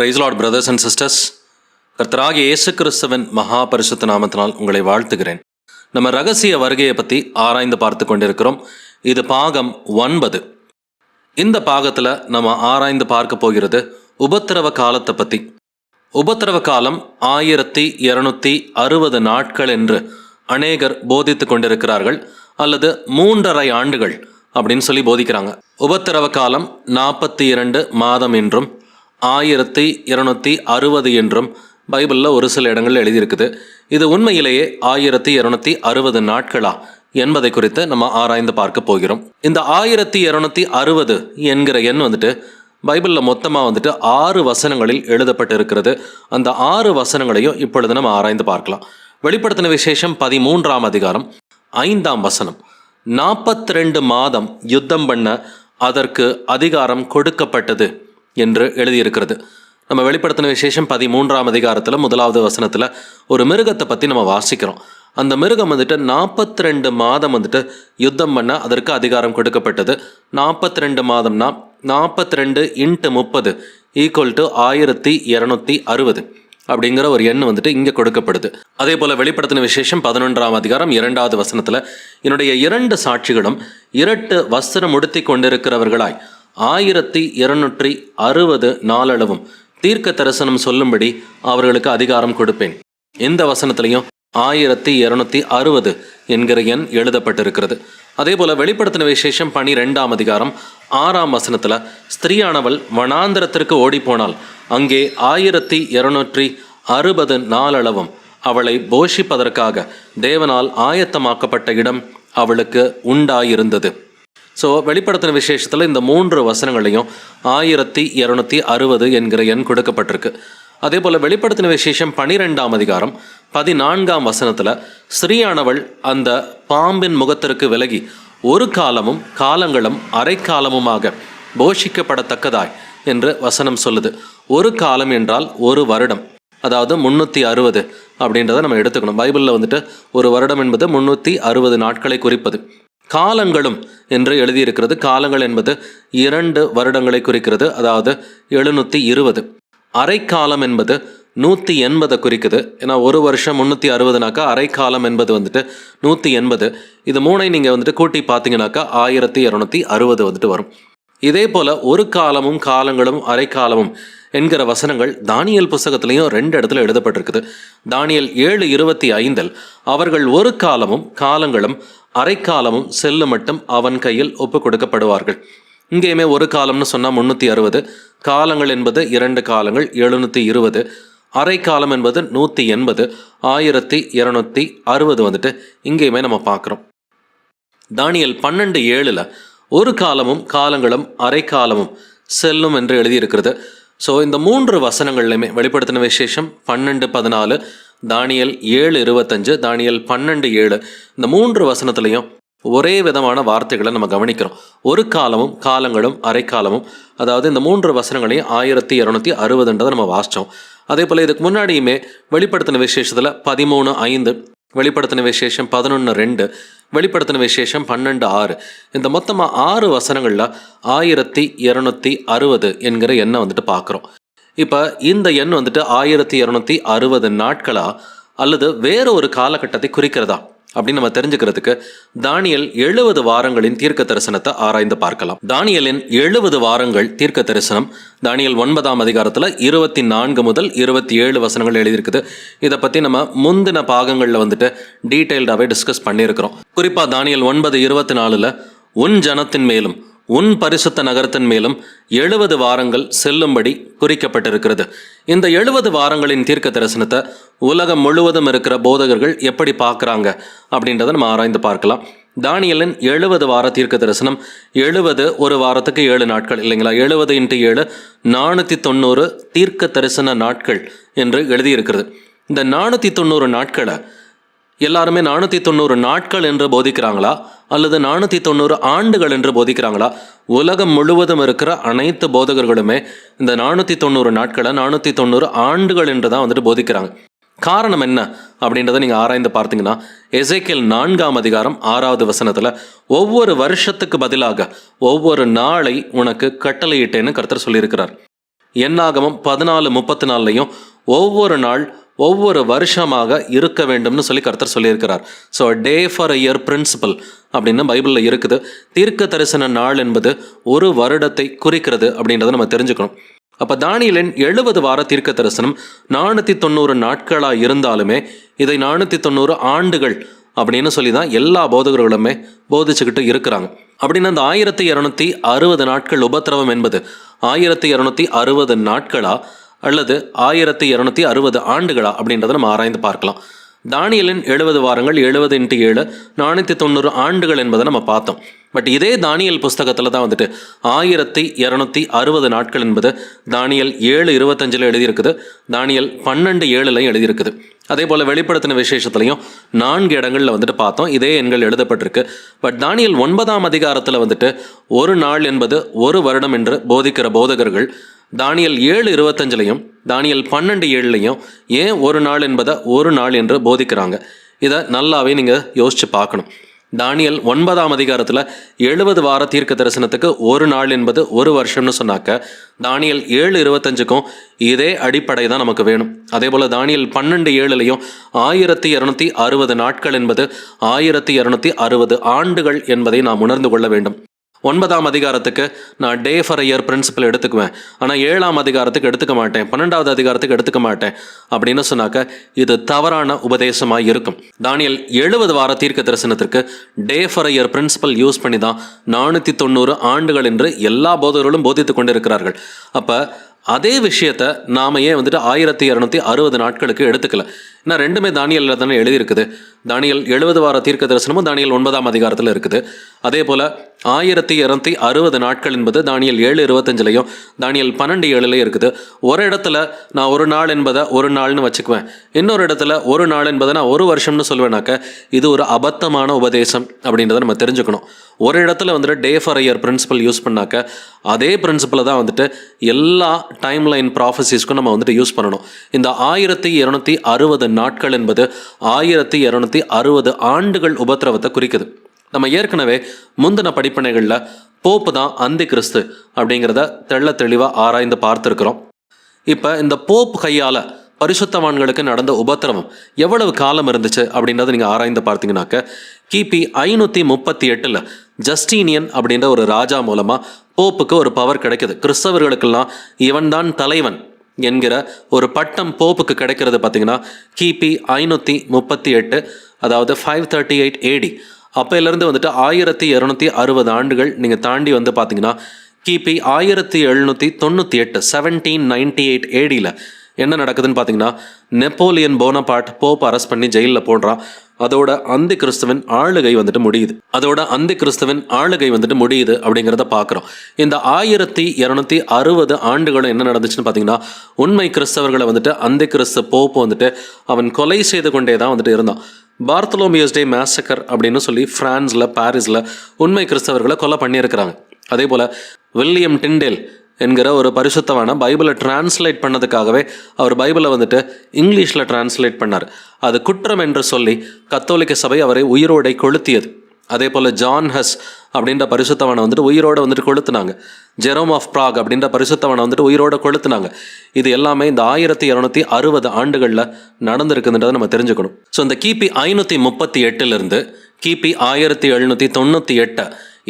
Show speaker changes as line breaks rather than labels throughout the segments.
Praise lord brothers and sisters கர்த்தராக இயேசு கிறிஸ்தவன் மகா பரிசுத்த நாமத்தினால் உங்களை வாழ்த்துகிறேன். நம்ம ரகசிய வருகையை பற்றி ஆராய்ந்து பார்த்து கொண்டிருக்கிறோம். இது பாகம் ஒன்பது. இந்த பாகத்தில் நம்ம ஆராய்ந்து பார்க்க போகிறது உபத்திரவ காலத்தை பற்றி உபத்திரவ காலம் ஆயிரத்தி இருநூத்தி அறுபது நாட்கள் என்று அநேகர் போதித்து கொண்டிருக்கிறார்கள். அல்லது மூன்றரை ஆண்டுகள் அப்படின்னு சொல்லி போதிக்கிறாங்க. உபத்திரவ காலம் நாற்பத்தி இரண்டு மாதம் என்றும் ஆயிரத்தி இருநூற்றி அறுபது என்றும் பைபிளில் ஒரு சில இடங்கள் எழுதியிருக்குது. இது உண்மையிலேயே ஆயிரத்தி இருநூத்தி அறுபது நாட்களா என்பதை குறித்து நம்ம ஆராய்ந்து பார்க்க போகிறோம். இந்த ஆயிரத்தி இருநூத்தி அறுபது என்கிற எண் வந்துட்டு பைபிளில் மொத்தமாக வந்துட்டு ஆறு வசனங்களில் எழுதப்பட்டு இருக்கிறது அந்த ஆறு வசனங்களையும் இப்பொழுது நம்ம ஆராய்ந்து பார்க்கலாம். வெளிப்படுத்தின விசேஷம் பதிமூன்றாம் அதிகாரம் ஐந்தாம் வசனம். நாற்பத்தி ரெண்டு மாதம் யுத்தம் பண்ண அதற்கு அதிகாரம் கொடுக்கப்பட்டது. என்று எழுதியிருக்கிறது. நம்ம வெளிப்படுத்தின விசேஷம் பதிமூன்றாம் அதிகாரத்தில் முதலாவது வசனத்தில் ஒரு மிருகத்தை பற்றி நம்ம வாசிக்கிறோம். அந்த மிருகம் வந்துட்டு நாற்பத்தி ரெண்டு மாதம் வந்துட்டு யுத்தம் பண்ண அதற்கு அதிகாரம் கொடுக்கப்பட்டது. நாற்பத்தி ரெண்டு மாதம்னா நாற்பத்தி ரெண்டு இன்ட்டு முப்பது ஈக்குவல் டு ஆயிரத்தி இரநூத்தி அறுபது அப்படிங்கிற ஒரு எண் வந்துட்டு இங்கே கொடுக்கப்படுது. அதே போல் வெளிப்படுத்தின விசேஷம் பதினொன்றாம் அதிகாரம் இரண்டாவது வசனத்தில் என்னுடைய இரண்டு சாட்சிகளும் இரட்டு வஸ்திரம் உடுத்தி கொண்டிருக்கிறவர்களாய் ஆயிரத்தி இருநூற்றி அறுபது நாளளவும் தீர்க்க தரிசனம் சொல்லும்படி அவர்களுக்கு அதிகாரம் கொடுப்பேன். இந்த வசனத்திலையும் ஆயிரத்தி இருநூத்தி அறுபது என்கிற எண் எழுதப்பட்டிருக்கிறது. அதே போல வெளிப்படுத்தின விசேஷம் பனிரெண்டாம் அதிகாரம் ஆறாம் வசனத்துல ஸ்திரீயானவள் வனாந்திரத்திற்கு ஓடிப்போனால் அங்கே ஆயிரத்தி இருநூற்றி அறுபது நாளளவும் அவளை போஷிப்பதற்காக தேவனால் ஆயத்தமாக்கப்பட்ட இடம் அவளுக்கு உண்டாயிருந்தது. ஸோ வெளிப்படுத்தின விசேஷத்தில் இந்த மூன்று வசனங்களையும் ஆயிரத்தி இரநூத்தி அறுபது என்கிற எண் கொடுக்கப்பட்டிருக்கு. அதே போல் வெளிப்படுத்தின விசேஷம் பனிரெண்டாம் அதிகாரம் பதினான்காம் வசனத்தில் ஸ்ரீயானவள் அந்த பாம்பின் முகத்திற்கு விலகி ஒரு காலமும் காலங்களும் அரைக்காலமுமாக போஷிக்கப்படத்தக்கதாய் என்று வசனம் சொல்லுது. ஒரு காலம் என்றால் ஒரு வருடம். அதாவது முந்நூற்றி அறுபது அப்படின்றத நம்ம எடுத்துக்கணும். பைபிளில் வந்துட்டு ஒரு வருடம் என்பது முந்நூற்றி அறுபது நாட்களை குறிப்பது. காலங்களும் என்று எழுதியிருக்கிறது. காலங்கள் என்பது இரண்டு வருடங்களை குறிக்கிறது. அதாவது எழுநூற்றி இருபது. அரைக்காலம் என்பது நூற்றி எண்பதை குறிக்குது. ஏன்னா ஒரு வருஷம் முந்நூற்றி அறுபதுனாக்கா அரைக்காலம் என்பது வந்துட்டு நூற்றி எண்பது. இது மூணை நீங்கள் வந்துட்டு கூட்டி பார்த்தீங்கன்னாக்கா ஆயிரத்தி இரநூத்தி அறுபது வந்துட்டு வரும். இதே போல் ஒரு காலமும் காலங்களும் அரைக்காலமும் என்கிற வசனங்கள் தானியல் புஸ்தகத்திலையும் ரெண்டு இடத்துல எழுதப்பட்டிருக்குது. தானியல் ஏழு இருபத்தி ஐந்தில் அவர்கள் ஒரு காலமும் காலங்களும் அரைக்காலமும் செல்லு மட்டும் அவன் கையில் ஒப்பு கொடுக்கப்படுவார்கள் இங்கேயுமே ஒரு காலம்னு சொன்னால் முந்நூற்றி அறுபது காலங்கள் என்பது இரண்டு காலங்கள் எழுநூற்றி இருபது அரை காலம் என்பது நூற்றி எண்பது ஆயிரத்தி இரநூத்தி அறுபது வந்துட்டு இங்கேயுமே நம்ம பார்க்குறோம். தானியல் பன்னெண்டு ஏழில் ஒரு காலமும் காலங்களும் அரை காலமும் செல்லும் என்று எழுதியிருக்கிறது. ஸோ இந்த மூன்று வசனங்கள்லையுமே வெளிப்படுத்தின விசேஷம் பன்னெண்டு பதினாலு தானியல் ஏழு இருபத்தஞ்சு தானியல் பன்னெண்டு ஏழு. இந்த மூன்று வசனத்துலையும் ஒரே விதமான வார்த்தைகளை நம்ம கவனிக்கிறோம். ஒரு காலமும் காலங்களும் அரைக்காலமும். அதாவது இந்த மூன்று வசனங்களையும் ஆயிரத்தி இரநூத்தி அறுபதுன்றதை நம்ம வாசித்தோம் அதே போல் இதுக்கு முன்னாடியுமே வெளிப்படுத்தின விசேஷத்தில் பதிமூணு ஐந்து வெளிப்படுத்தின விசேஷம் பதினொன்று ரெண்டு வெளிப்படுத்தின விசேஷம் பன்னெண்டு ஆறு. இந்த மொத்தமாக ஆறு வசனங்களில் ஆயிரத்தி இரநூத்தி அறுபது என்கிற எண்ணை வந்துட்டு பார்க்குறோம். இப்போ இந்த எண் வந்துட்டு ஆயிரத்தி இரநூத்தி அறுபது நாட்களா அல்லது வேற ஒரு காலகட்டத்தை குறிக்கிறதா அப்படின்னு நம்ம தெரிஞ்சுக்கிறதுக்கு தானியல் எழுபது வாரங்களின் தீர்க்க தரிசனத்தை ஆராய்ந்து பார்க்கலாம். தானியலின் எழுபது வாரங்கள் தீர்க்க தரிசனம். தானியல் ஒன்பதாம் அதிகாரத்தில் இருபத்தி நான்கு முதல் இருபத்தி ஏழு வசனங்கள் எழுதியிருக்குது. இதை பற்றி நம்ம முந்தின பாகங்களில் வந்துட்டு டீட்டெயில்டாகவே டிஸ்கஸ் பண்ணியிருக்கிறோம். குறிப்பாக தானியல் ஒன்பது இருபத்தி நாலில் உன் ஜனத்தின் மேலும் உன் பரிசுத்த நகரத்தின் மேலும் எழுபது வாரங்கள் செல்லும்படி குறிக்கப்பட்டிருக்கிறது. இந்த எழுபது வாரங்களின் தீர்க்க தரிசனத்தை உலகம் முழுவதும் இருக்கிற போதகர்கள் எப்படி பார்க்குறாங்க அப்படின்றத நம்ம ஆராய்ந்து பார்க்கலாம். தானியலின் எழுபது வார தீர்க்க தரிசனம் எழுபது ஒரு வாரத்துக்கு ஏழு நாட்கள் இல்லைங்களா? எழுபது இன்ட்டு ஏழு நானூற்றி தொண்ணூறு தீர்க்க தரிசன நாட்கள் என்று எழுதியிருக்கிறது. இந்த நானூற்றி தொண்ணூறு நாட்களை எல்லாருமே நானூற்றி தொண்ணூறு நாட்கள் என்று போதிக்கிறாங்களா? அல்லது நானூற்றி தொண்ணூறு ஆண்டுகள் என்று போதிக்கிறாங்களா? உலகம் முழுவதும் இருக்கிற அனைத்து போதகர்களுமே இந்த நானூற்றி தொண்ணூறு நாட்களை நானூற்றி தொண்ணூறு ஆண்டுகள் என்று தான் வந்துட்டு போதிக்கிறாங்க. காரணம் என்ன அப்படின்றத நீங்கள் ஆராய்ந்து பார்த்தீங்கன்னா எசேக்கியல் நான்காம் அதிகாரம் ஆறாவது வசனத்தில் ஒவ்வொரு வருஷத்துக்கு பதிலாக ஒவ்வொரு நாளை உனக்கு கட்டளையிட்டேன்னு கர்த்தர் சொல்லியிருக்கிறார். என்னாகமும் பதினாலு முப்பத்தி நாலுலையும் ஒவ்வொரு நாள் ஒவ்வொரு வருஷமாக இருக்க வேண்டும்னு சொல்லி கர்த்தர் சொல்லியிருக்கிறார். So day for year principle அப்படின்னு பைபிளில் இருக்குது. தீர்க்க தரிசன நாள் என்பது ஒரு வருடத்தை குறிக்கிறது அப்படின்றத நம்ம தெரிஞ்சுக்கணும். அப்போ தானியலின் எழுபது வார தீர்க்க தரிசனம் நானூற்றி தொண்ணூறு நாட்களாக இருந்தாலுமே இதை நானூற்றி தொண்ணூறு ஆண்டுகள் அப்படின்னு சொல்லி தான் எல்லா போதகர்களுமே போதிச்சுக்கிட்டு இருக்கிறாங்க. அப்படின்னு அந்த ஆயிரத்தி இரநூத்தி அறுபது நாட்கள் உபத்திரவம் என்பது ஆயிரத்தி இரநூத்தி அறுபது நாட்களா அல்லது ஆயிரத்தி இரநூத்தி அறுபது ஆண்டுகளா அப்படின்றத நம்ம ஆராய்ந்து பார்க்கலாம். தானியலின் எழுபது வாரங்கள் எழுபது இன்ட்டு ஏழு நானூற்றி தொண்ணூறு ஆண்டுகள் என்பதை நம்ம பார்த்தோம். பட் இதே தானியல் புஸ்தகத்தில் தான் வந்துட்டு ஆயிரத்தி இரநூத்தி அறுபது நாட்கள் என்பது தானியல் ஏழு இருபத்தஞ்சில் எழுதியிருக்குது தானியல் பன்னெண்டு ஏழுலையும் எழுதியிருக்குது. அதே போல் வெளிப்படுத்தின விசேஷத்துலையும் நான்கு இடங்களில் வந்துட்டு பார்த்தோம் இதே எண்கள் எழுதப்பட்டிருக்கு. பட் தானியல் ஒன்பதாம் அதிகாரத்தில் வந்துட்டு ஒரு நாள் என்பது ஒரு வருடம் என்று போதிக்கிற போதகர்கள் தானியல் ஏழு இருபத்தஞ்சிலையும் தானியல் பன்னெண்டு ஏழுலையும் ஏன் ஒரு நாள் என்பதை ஒரு நாள் என்று போதிக்கிறாங்க. இதை நல்லாவே நீங்கள் யோசித்து பார்க்கணும். தானியல் ஒன்பதாம் அதிகாரத்தில் எழுபது வார தீர்க்க தரிசனத்துக்கு ஒரு நாள் என்பது ஒரு வருஷம்னு சொன்னாக்க தானியல் ஏழு இருபத்தஞ்சுக்கும் இதே அடிப்படை தான் நமக்கு வேணும். அதே போல் தானியல் பன்னெண்டு ஏழுலையும் ஆயிரத்தி இரநூத்தி அறுபது நாட்கள் என்பது ஆயிரத்தி இரநூத்தி அறுபது ஆண்டுகள் என்பதை நாம் உணர்ந்து கொள்ள வேண்டும். ஒன்பதாம் அதிகாரத்துக்கு நான் டே ஃபார் இயர் பிரின்சிபல் எடுத்துக்குவேன். ஆனால் ஏழாம் அதிகாரத்துக்கு எடுத்துக்க மாட்டேன். பன்னெண்டாவது அதிகாரத்துக்கு எடுத்துக்க மாட்டேன். அப்படின்னு சொன்னாக்க இது தவறான உபதேசமாக இருக்கும். தானியல் எழுபது வார தீர்க்க தரிசனத்திற்கு day for year principle use பண்ணி தான் நானூற்றி தொண்ணூறு ஆண்டுகள் என்று எல்லா போதகர்களும் போதித்து கொண்டிருக்கிறார்கள். அப்போ அதே விஷயத்தை நாம ஏன் வந்துட்டு ஆயிரத்தி இரநூத்தி அறுபது நாட்களுக்கு எடுத்துக்கல? ஏன்னா ரெண்டுமே தானியலில் தானே எழுதியிருக்குது. தானியல் எழுபது வார தீர்க்க தரிசனமும் தானியல் ஒன்பதாம் அதிகாரத்தில் இருக்குது. அதே போல் ஆயிரத்தி இரநூத்தி அறுபது நாட்கள் என்பது தானியல் ஏழு இருபத்தஞ்சிலையும் தானியல் பன்னெண்டு ஏழுலையும் இருக்குது. ஒரு இடத்துல நான் ஒரு நாள் என்பதை ஒரு நாள்னு வச்சுக்குவேன். இன்னொரு இடத்துல ஒரு நாள் என்பதை நான் ஒரு வருஷம்னு சொல்லுவேனாக்க இது ஒரு அபத்தமான உபதேசம் அப்படின்றத நம்ம தெரிஞ்சுக்கணும். ஒரு இடத்துல வந்துட்டு day for year principle use பண்ணாக்க அதே பிரின்சிபலை தான் வந்துட்டு எல்லா டைம் லைன் ப்ராஃபஸிஸ்க்கும் நம்ம வந்துட்டு யூஸ் பண்ணணும். இந்த ஆயிரத்தி இரநூத்தி அறுபது நாட்கள் என்பது ஆயிரத்தி இரநூத்தி அறுபது ஆண்டுகள் உபத்திரவத்தை குறிக்குது. நம்ம ஏற்கனவே முந்தின படிப்பினைகளில் போப்பு தான் அந்தி கிறிஸ்து அப்படிங்கிறத தெள்ள தெளிவாக ஆராய்ந்து பார்த்துருக்குறோம். இப்போ இந்த போப் கையால் பரிசுத்தவான்களுக்கு நடந்த உபத்திரவம் எவ்வளவு காலம் இருந்துச்சு அப்படின்றத நீங்கள் ஆராய்ந்து பார்த்தீங்கன்னாக்க கிபி ஐநூற்றி முப்பத்தி எட்டில் ஜஸ்டீனியன் அப்படின்ற ஒரு ராஜா மூலமாக போப்புக்கு ஒரு பவர் கிடைக்குது. கிறிஸ்தவர்களுக்கெல்லாம் இவன்தான் தலைவன். என்கிற ஒரு பட்டம் போப்புக்கு கிடைக்கிறது பார்த்தீங்கன்னா கிபி ஐநூற்றி முப்பத்தி எட்டு அதாவது ஃபைவ் தேர்ட்டி எயிட் ஏடி அப்போலேருந்து வந்துட்டு ஆயிரத்தி இரநூத்தி அறுபது ஆண்டுகள் நீங்கள் தாண்டி வந்து பார்த்தீங்கன்னா கிபி ஆயிரத்தி எழுநூற்றி தொண்ணூற்றி எட்டு செவன்டீன் நைன்டி எயிட் ஏடியில் என்ன நடக்குதுன்னு பார்த்தீங்கன்னா நெப்போலியன் போனபார்ட் போப் அரெஸ்ட் பண்ணி ஜெயிலில் போடுறான். அதோட அந்த கிறிஸ்துவன் ஆளுகை வந்துட்டு முடியுது. அதோட அந்த கிறிஸ்துவன் ஆளுகை வந்துட்டு முடியுது அப்படிங்கிறத பார்க்குறோம். இந்த ஆயிரத்தி இரநூத்தி அறுபது ஆண்டுகளும் என்ன நடந்துச்சுன்னு பார்த்தீங்கன்னா உண்மை கிறிஸ்தவர்களை வந்துட்டு அந்தி கிறிஸ்து போப்பு வந்துட்டு அவன் கொலை செய்து கொண்டே தான் வந்துட்டு இருந்தான். பார்த்தலோமியஸ் டே மேசக்கர் அப்படின்னு சொல்லி ஃப்ரான்ஸில் பாரிஸில் உண்மை கிறிஸ்தவர்களை கொலை பண்ணியிருக்கிறாங்க. அதே போல் வில்லியம் டிண்டேல் என்கிற ஒரு பரிசுத்தவான பைபிளை டிரான்ஸ்லேட் பண்ணதுக்காகவே அவர் பைபிளை வந்துட்டு இங்கிலீஷில் டிரான்ஸ்லேட் பண்ணார். அது குற்றம் என்று சொல்லி கத்தோலிக்க சபை அவரை உயிரோடை கொளுத்தியது. அதே போல் ஜான் ஹஸ் அப்படின்ற பரிசுத்தவனை வந்துட்டு உயிரோடு வந்துட்டு கொளுத்துனாங்க. ஜெரோம் ஆஃப் ப்ராக் அப்படின்ற பரிசுத்தவனை வந்துட்டு உயிரோடு கொளுத்துனாங்க. இது எல்லாமே இந்த ஆயிரத்தி இரநூத்தி அறுபது ஆண்டுகளில் நடந்திருக்குன்றதை நம்ம தெரிஞ்சுக்கணும். ஸோ இந்த கிபி ஐநூற்றி முப்பத்தி எட்டுலேருந்து கிபி ஆயிரத்தி எழுநூற்றி தொண்ணூற்றி எட்டு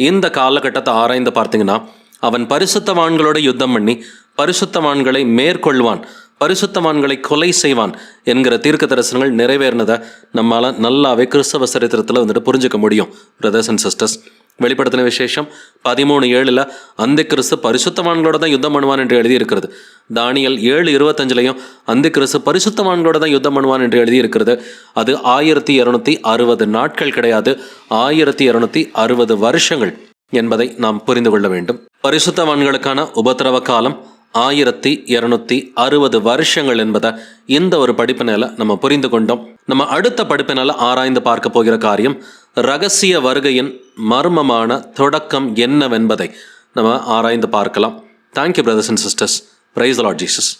இந்த காலகட்டத்தை ஆராய்ந்து பார்த்தீங்கன்னா அவன் பரிசுத்தவான்களோட யுத்தம் பண்ணி பரிசுத்தவான்களை மேற்கொள்வான் பரிசுத்தவான்களை கொலை செய்வான் என்கிற தீர்க்க தரிசனங்கள் நிறைவேறினதை நம்மளால் நல்லாவே கிறிஸ்தவ சரித்திரத்தில் வந்துட்டு புரிஞ்சுக்க முடியும் பிரதர்ஸ் அண்ட் சிஸ்டர்ஸ் வெளிப்படுத்தின விசேஷம் பதிமூணு ஏழில் அந்த கிறிஸ்து பரிசுத்தவான்களோட தான் யுத்தம் பண்ணுவான் என்று எழுதியிருக்கிறது. தானியல் ஏழு இருபத்தஞ்சிலையும் அந்த கிறிஸ்து பரிசுத்தவான்களோட தான் யுத்தம் பண்ணுவான் என்று எழுதியிருக்கிறது. அது ஆயிரத்தி இரநூத்தி அறுபது நாட்கள் கிடையாது ஆயிரத்தி இரநூத்தி அறுபது வருஷங்கள் என்பதை நாம் புரிந்து கொள்ள வேண்டும். பரிசுத்தவான்களுக்கான உபத்திரவ காலம் ஆயிரத்தி இருநூத்தி அறுபது வருஷங்கள் என்பதை இந்த ஒரு படிப்பினால நம்ம புரிந்து கொண்டோம். நம்ம அடுத்த படிப்பினால ஆராய்ந்து பார்க்க போகிற காரியம் ரகசிய வருகையின் மர்மமான தொடக்கம் என்னவென்பதை நம்ம ஆராய்ந்து பார்க்கலாம். Thank you brothers and sisters praise lord Jesus